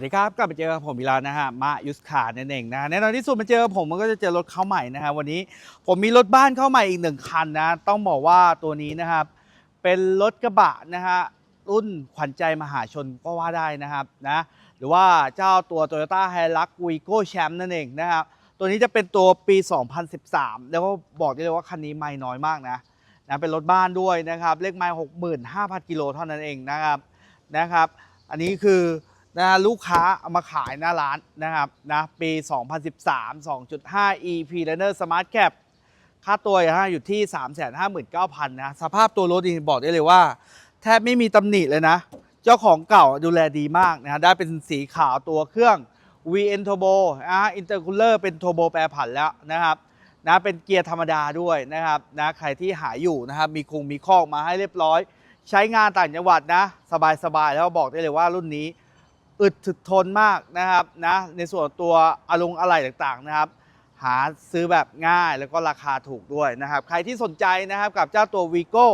สวัสดีครับกลับมาเจอกับผมอีกแล้วนะฮะมายุสคาร์นั่นเองนะแน่นอนที่สุดมาเจอผมมันก็จะเจอรถเข้าใหม่นะฮะวันนี้ผมมีรถบ้านเข้าใหม่อีกหนึ่งคันนะ ต้องบอกว่าตัวนี้นะครับ เป็นรถกระบะนะฮะรุ่นขวัญใจมหาชนก็ว่าได้นะครับนะหรือว่าเจ้าตัว Toyota h i l u x w i g o Champ นั่นเองนะครับตัวนี้จะเป็นตัวปี 2013 แล้วก็บอกได้เลยว่าคันนี้ไม่น้อยมากนะนะเป็นรถบ้านด้วยนะครับเลขไมล์65,000กิโลเท่านั้นเองนะครับนะครับ อันนี้คือ นะลูกค้าเอามาขายหน้าร้านนะครับนะปี 2013 2.5 EP Runner Smart Cap ค่าตัวอยู่ที่ 359,000นะสภาพตัวรถนี่บอกได้เลยว่า แทบไม่มีตำหนิเลยนะ เจ้าของเก่าดูแลดีมากนะฮะได้เป็นสีขาวตัวเครื่อง VN Turbo นะฮะ Intercooler เป็น Turbo แปรผันแล้วนะครับนะเป็นเกียร์ธรรมดาด้วยนะครับนะใครที่หาอยู่นะครับมีคงมีคอกมาให้เรียบร้อย ใช้งานต่างจังหวัดนะ สบายๆแล้วบอกได้เลยว่ารุ่นนี้ อึดถึกทนมากนะครับนะในส่วนตัวอารมณ์อะไรต่างๆนะครับ หาซื้อแบบง่ายแล้วก็ราคาถูกด้วยนะครับ ใครที่สนใจนะครับกับเจ้าตัว Vigo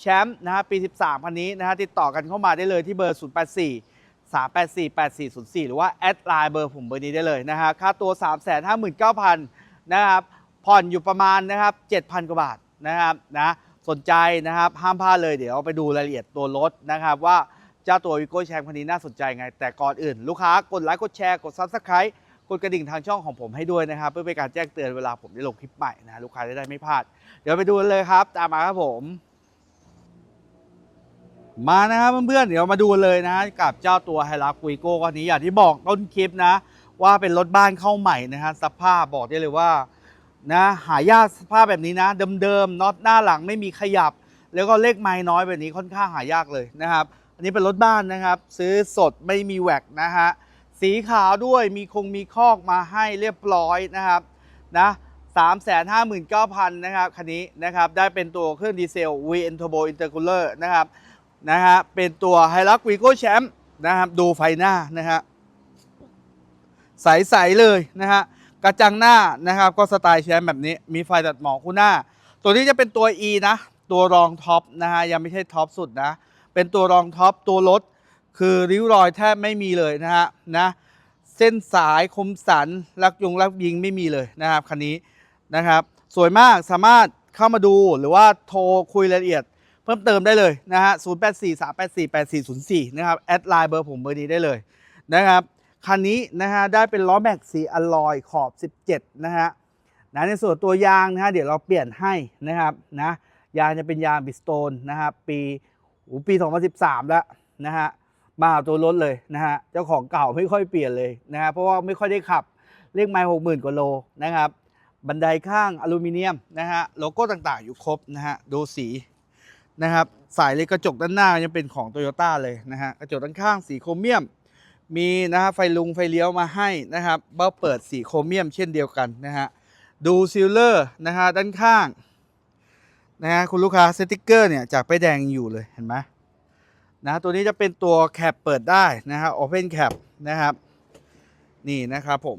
แชมป์นะครับปี 13คันนี้นะฮะติดต่อกันเข้ามาได้เลยที่เบอร์ 084 384 8404 หรือว่า แอดไลน์เบอร์ผมเบอร์นี้ได้เลยนะฮะค่าตัว 359,000นะครับผ่อนอยู่ประมาณนะครับ 7,000 กว่าบาทนะครับนะสนใจนะครับห้ามพลาดเลยเดี๋ยวไปดูรายละเอียดตัวรถนะครับว่า เจ้าตัววิโก้แชมป์คันนี้น่าสนใจไง แต่ก่อนอื่น ลูกค้ากดไลค์กดแชร์กด Subscribe กดกระดิ่งทางช่องของผมให้ด้วยนะครับ เพื่อเป็นการแจ้งเตือนเวลาผมได้ลงคลิปใหม่นะลูกค้าจะได้ไม่พลาด เดี๋ยวไปดูเลยครับ ตามมาครับผม มานะครับเพื่อนๆเดี๋ยวมาดูเลยนะ กับเจ้าตัวไฮรักวีโก้คันนี้อย่างที่บอกต้นคลิปนะ ว่าเป็นรถบ้านเข้าใหม่นะฮะสภาพบอกได้เลยว่านะหายากสภาพแบบนี้นะ เดิมๆน็อตหน้าหลังไม่มีขยับ แล้วก็เลขไม้น้อยแบบนี้ค่อนข้างหายากเลยนะครับ อันนี้เป็นรถบ้านนะครับ ซื้อสดไม่มีแวกนะฮะสีขาวด้วยมีคงมีคอกมาให้เรียบร้อยนะครับนะ359,000นะครับคันนี้นะครับได้เป็นตัวเครื่องดีเซล VN Turbo Intercooler นะครับนะฮะเป็นตัว h i l u x Vigo Champ นะครับดูไฟหน้านะฮะใส ๆ เลยนะฮะกระจังหน้านะครับก็สไตล์แชมป์แบบนี้มีไฟตัดหมอกคู่หน้า ตัวนี้จะเป็นตัว E นะ ตัวรองท็อปนะฮะยังไม่ใช่ท็อปสุดนะ เป็นตัวรองท็อปตัวรถคือริ้วรอยแทบไม่มีเลยนะฮะนะเส้นสายคมสันลักยงลักยิงไม่มีเลยนะครับคันนี้นะครับ สวยมากสามารถเข้ามาดูหรือว่าโทรคุยรายละเอียด เพิ่มเติมได้เลยนะฮะ0 8 4 3 8 4 8 4 0 4 นะครับ แอดไลน์เบอร์ผมเบอร์นี้ได้เลยนะครับคันนี้นะฮะได้เป็นล้อแม็กสีอลลอยขอบ 17 นะฮะนะในส่วนตัวยางนะฮะเดี๋ยวเราเปลี่ยนให้นะครับนะยางจะเป็นยางบิสโตนนะครับปี ปี 2013 แล้วนะฮะมาตัวรถเลยนะฮะเจ้าของเก่าไม่ค่อยเปลี่ยนเลยนะฮะเพราะว่าไม่ค่อยได้ขับเลขไมล์หกหมื่นกว่าโลนะครับ บันไดข้างอลูมิเนียมนะฮะโลโก้ต่างๆอยู่ครบนะฮะดูสีนะครับสายเลยกระจกด้านหน้ายังเป็นของโตโยต้าเลยนะฮะกระจกด้านข้างสีโครเมียม มีนะฮะไฟลุงไฟเลี้ยวมาให้นะครับเบ้าเปิดสีโครเมียมเช่นเดียวกันนะฮะดูซิลเลอร์นะฮะด้านข้าง นะฮะคุณลูกค้าสติกเกอร์เนี่ยจากไปแดงอยู่เลยเห็นไหมนะตัวนี้จะเป็นตัวแคปเปิดได้นะฮะโอเพนแคปนะครับ นี่นะครับผม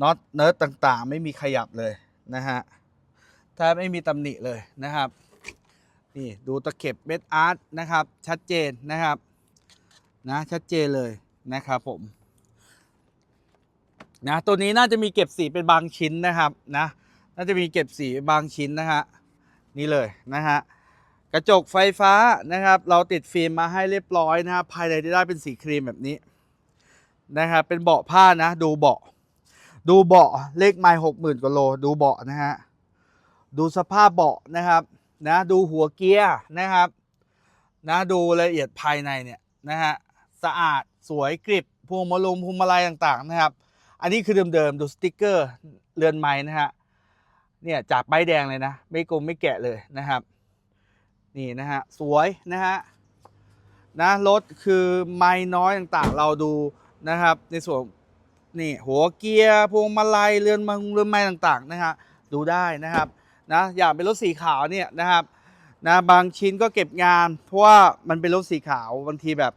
น็อตเนิร์ดต่างๆ ไม่มีขยับเลยนะฮะแทบไม่มีตำหนิเลยนะครับ นี่ดูตะเข็บเม็ดอาร์ตนะครับ ชัดเจนนะครับนะชัดเจนเลยนะครับผมนะตัวนี้น่าจะมีเก็บสีเป็นบางชิ้นนะครับนะ น่าจะมีเก็บสีบางชิ้นนะฮะนี่เลยนะฮะกระจกไฟฟ้านะครับ เราติดฟิล์มมาให้เรียบร้อยนะครับภายในจะได้เป็นสีครีมแบบนี้นะครับเป็นเบาะผ้านะ ดูเบาะดูเบาะเลขไมล์หกหมื่นกว่าโล ดูเบาะนะฮะดูสภาพเบาะนะครับนะดูหัวเกียร์นะครับนะดูรายละเอียดภายในเนี่ยนะฮะสะอาดสวยกริบพวงมาลงพวงมาลัยต่างๆนะครับ อันนี้คือเดิมๆดูสติกเกอร์เรือนไม้นะฮะ เนี่ยจากใบแดงเลยนะ ไม่กลมไม่แกะเลยนะครับ นี่นะฮะสวยนะฮะนะรถคือไม้น้อยต่างๆ เราดูนะครับ ในส่วนนี่หัวเกียร์พวงมาลัยเรือนมังเรือนไม้ต่างๆนะฮะดูได้นะครับนะอย่างเป็นรถสีขาวเนี่ยนะครับนะบางชิ้นก็เก็บงาน เพราะว่ามันเป็นรถสีขาวบางทีแบบ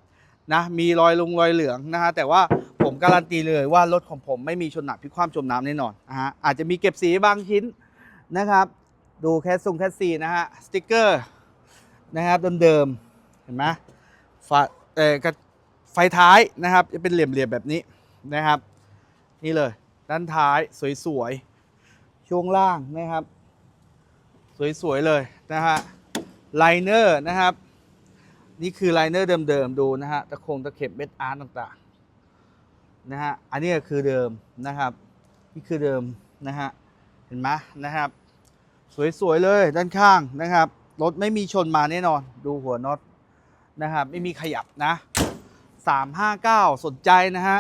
นะมีรอยลงรอยเหลืองนะฮะแต่ว่าผมการันตีเลยว่ารถของผมไม่มีชนหนักพิความจมน้ำแน่นอนนะฮะอาจจะมีเก็บสีบางชิ้น นะครับ ดูแคสซุงแคสซีนะฮะสติกเกอร์นะครับเดิมๆเห็นไหมฝาเออไฟท้ายนะครับ จะเป็นเหลี่ยมๆแบบนี้นะครับ นี่เลย ด้านท้ายสวยๆ ช่วงล่างนะครับ สวยๆเลยนะฮะไลเนอร์นะครับ นี่คือไลเนอร์เดิมๆ ดูนะฮะตะคงตะเข็บเม็ดอาร์ตต่างๆนะฮะอันนี้ก็คือเดิมนะครับ นี่คือเดิมนะฮะ เห็นไหมนะครับ สวยๆเลยด้านข้างนะครับรถไม่มีชนมาแน่นอน ดูหัวน็อตนะครับ ไม่มีขยับนะ 359 สนใจนะฮะ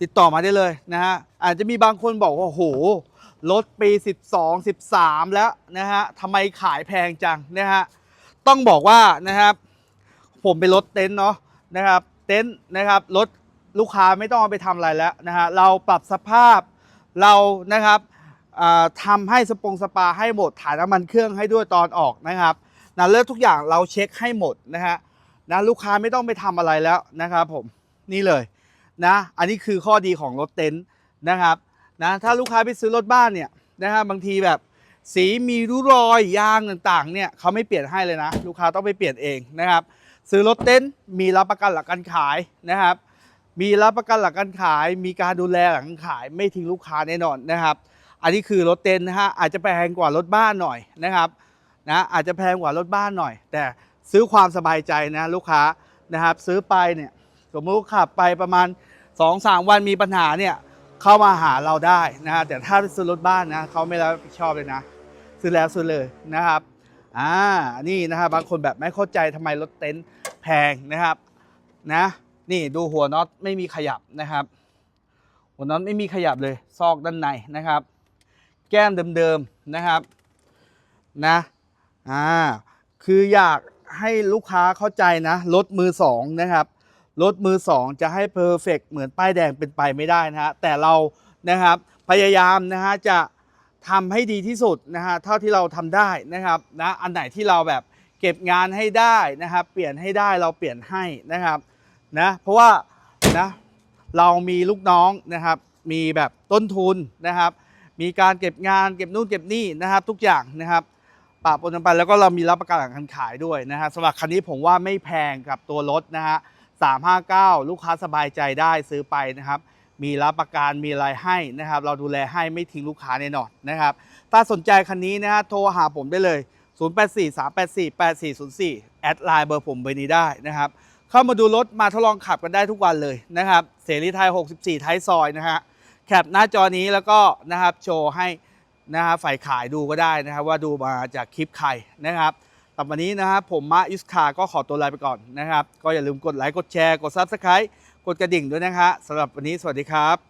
ติดต่อมาได้เลยนะฮะ อาจจะมีบางคนบอกว่าโหรถปี 12 13 แล้วนะฮะทำไมขายแพงจังนะฮะ ต้องบอกว่านะครับ ผมเป็นรถเต็นท์เนาะนะครับ เต็นท์นะครับรถลูกค้าไม่ต้องเอาไปทำอะไรแล้วนะฮะ เราปรับสภาพเรานะครับ ทำให้สปงสปาให้หมดถ่ายน้ำมันเครื่องให้ด้วยตอนออกนะครับนะเลิกทุกอย่างเราเช็คให้หมดนะฮะนะลูกค้าไม่ต้องไปทำอะไรแล้วนะครับผมนี่เลยนะอันนี้คือข้อดีของรถเต็นท์นะครับนะถ้าลูกค้าไปซื้อรถบ้านเนี่ยนะฮะบางทีแบบสีมีรูรอยยางต่างๆเนี่ยเขาไม่เปลี่ยนให้เลยนะ ลูกค้าต้องไปเปลี่ยนเองนะครับ ซื้อรถเต็นท์มีรับประกันหลักการขายนะครับ มีรับประกันหลักการขาย มีการดูแลหลังการขายไม่ทิ้งลูกค้าแน่นอนนะครับ อันนี้คือรถเต็นท์นะฮะอาจจะแพงกว่ารถบ้านหน่อยนะครับนะอาจจะแพงกว่ารถบ้านหน่อย แต่ซื้อความสบายใจนะลูกค้านะครับซื้อไปเนี่ยสมมติขับไปประมาณ2อสามวันมีปัญหาเนี่ยเข้ามาหาเราได้นะฮะแต่ถ้าซื้อรถบ้านนะเขาไม่รับผิดชอบเลยนะ ซื้อแล้วซื้อเลยนะครับอ่านี่นะครับบางคนแบบไม่เข้าใจทำไมรถเต็นท์แพงนะครับนะนี่ดูหัวน็อตไม่มีขยับนะครับ หัวน็อตไม่มีขยับเลยซอกด้านในนะครับ แก้มเดิมๆนะครับนะอ่าคืออยากให้ลูกค้าเข้าใจนะรถมือสองนะครับรถมือสองจะให้เพอร์เฟกเหมือนป้ายแดงเป็นไปไม่ได้นะฮะแต่เรานะครับพยายามนะฮะจะทำให้ดีที่สุดนะฮะเท่าที่เราทำได้นะครับนะอันไหนที่เราแบบเก็บงานให้ได้นะครับ เปลี่ยนให้ได้เราเปลี่ยนให้นะครับนะเพราะว่านะเรามีลูกน้องนะครับ มีแบบต้นทุนนะครับ มีการเก็บงานเก็บนู่นเก็บนี่นะครับทุกอย่างนะครับปะปนกันไปแล้วก็เรามีรับประกันหลังการขายด้วยนะฮะสำหรับคันนี้ผมว่าไม่แพงกับตัวรถนะฮะ359 ลูกค้าสบายใจได้ซื้อไปนะครับ มีรับประกันมีอะไรให้นะครับ เราดูแลให้ไม่ทิ้งลูกค้าแน่นอนนะครับ ถ้าสนใจคันนี้นะฮะโทรหาผมได้เลย 0843848404 แอดไลน์เบอร์ผมเบอร์นี้ได้นะครับ เข้ามาดูรถมาทดลองขับกันได้ทุกวันเลยนะครับ เสรีไทย 64ไทยซอยนะฮะ แคปหน้าจอนี้แล้วก็นะครับโชว์ให้นะฮะฝ่ายขายดูก็ได้นะครับว่าดูมาจากคลิปใครนะครับสำหรับวันนี้นะครับผมมาอิสคาก็ขอตัวลาไปก่อนนะครับ ก็อย่าลืมกดไลค์กดแชร์กดซับสไคร b ์กดกระดิ่งด้วยนะฮะสำหรับวันนี้สวัสดีครับ